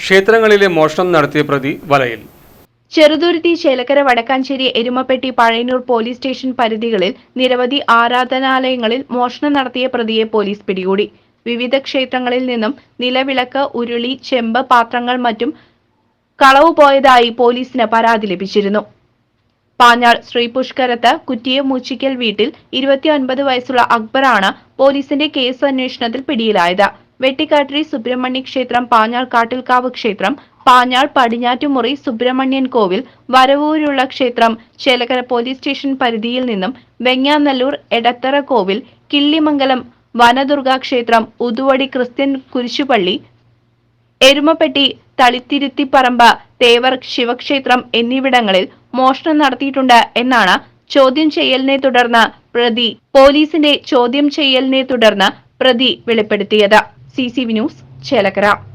ക്ഷേത്രങ്ങളിലെ മോഷണം നടത്തിയ പ്രതി വലയിൽ. ചെറുതുരുത്തി ചേലക്കര വടക്കാഞ്ചേരി എരുമപ്പെട്ടി പഴയന്നൂർ പോലീസ് സ്റ്റേഷൻ പരിധികളിൽ നിരവധി ആരാധനാലയങ്ങളിൽ മോഷണം നടത്തിയ പ്രതിയെ പോലീസ് പിടികൂടി. വിവിധ ക്ഷേത്രങ്ങളിൽ നിന്നും നിലവിളക്ക് ഉരുളി ചെമ്പ് പാത്രങ്ങൾ മറ്റും കളവ് പോയതായി പോലീസിന് പരാതി ലഭിച്ചിരുന്നു. പാഞ്ഞാൾ ശ്രീപുഷ്കരത്ത് കുറ്റിയ മൂച്ചിക്കൽ വീട്ടിൽ ഇരുപത്തിയൊൻപത് വയസ്സുള്ള അക്ബറാണ് പോലീസിന്റെ കേസ് അന്വേഷണത്തിൽ പിടിയിലായത്. വെട്ടിക്കാട്ടിരി സുബ്രഹ്മണ്യ ക്ഷേത്രം പാഞ്ഞാൾ കാട്ടിൽക്കാവ് ക്ഷേത്രം പാഞ്ഞാൾ പടിഞ്ഞാറ്റുമുറി സുബ്രഹ്മണ്യൻ കോവിൽ വരവൂരുള്ള ക്ഷേത്രം ചേലക്കര പോലീസ് സ്റ്റേഷൻ പരിധിയിൽ നിന്നും വെങ്ങാനല്ലൂർ എടത്തറ കോവിൽ കിള്ളിമംഗലം വനദുർഗാ ക്ഷേത്രം ഉതുവടി ക്രിസ്ത്യൻ കുരിശുപള്ളി എരുമപ്പെട്ടി തളിത്തിരുത്തിപ്പറമ്പ തേവർ ശിവക്ഷേത്രം എന്നിവിടങ്ങളിൽ മോഷണം നടത്തിയിട്ടുണ്ട് എന്നാണ് ചോദ്യം ചെയ്യലിനെ തുടർന്ന് പ്രതി പോലീസിന്റെ ചോദ്യം ചെയ്യലിനെ തുടർന്ന് പ്രതി വെളിപ്പെടുത്തിയത്. C news Chelakkara